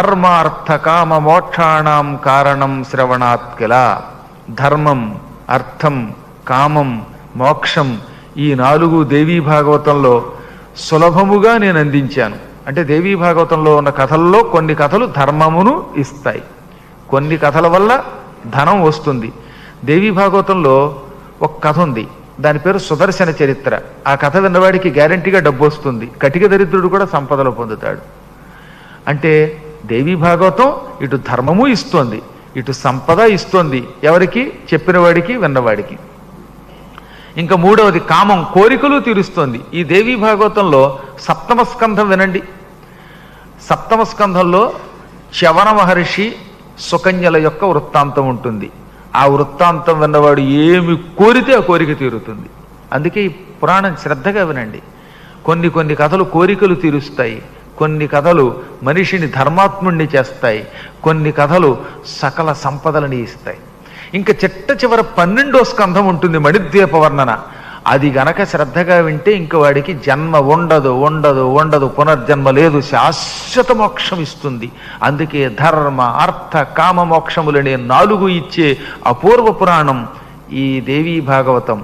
ధర్మార్థ కామ మోక్షాణం కారణం శ్రవణాత్ కిల. ధర్మం అర్థం కామం మోక్షం ఈ నాలుగు దేవీ భాగవతంలో సులభముగా నేను అందించాను. అంటే దేవీ భాగవతంలో ఉన్న కథల్లో కొన్ని కథలు ధర్మమును ఇస్తాయి. కొన్ని కథల వల్ల ధనం వస్తుంది. దేవీ భాగవతంలో ఒక కథ ఉంది. దాని పేరు సుదర్శన చరిత్ర. ఆ కథ విన్నవాడికి గ్యారంటీగా డబ్బు వస్తుంది. కటిక దరిద్రుడు కూడా సంపదలు పొందుతాడు. అంటే దేవీ భాగవతం ఇటు ధర్మము ఇస్తోంది ఇటు సంపద ఇస్తోంది. ఎవరికి? చెప్పిన వాడికి విన్నవాడికి ఇంకా మూడవది కామం కోరికలు తీరుస్తోంది. ఈ దేవీ భాగవతంలో సప్తమ స్కంధం వినండి. సప్తమ స్కంధంలో చవన మహర్షి సుకన్యల యొక్క వృత్తాంతం ఉంటుంది. ఆ వృత్తాంతం విన్నవాడు ఏమి కోరితే ఆ కోరిక తీరుతుంది. అందుకే ఈ పురాణం శ్రద్ధగా వినండి. కొన్ని కొన్ని కథలు కోరికలు తీరుస్తాయి. కొన్ని కథలు మనిషిని ధర్మాత్ముణ్ణి చేస్తాయి. కొన్ని కథలు సకల సంపదలని ఇస్తాయి. ఇంకా చిట్ట చివర పన్నెండో స్కంధం ఉంటుంది మణిద్వీప వర్ణన అది గనక శ్రద్ధగా వింటే ఇంక వాడికి జన్మ ఉండదు ఉండదు ఉండదు పునర్జన్మ లేదు శాశ్వత మోక్షం ఇస్తుంది. అందుకే ధర్మ అర్థ కామ మోక్షములనే నాలుగు ఇచ్చే అపూర్వ పురాణం ఈ దేవీ భాగవతం.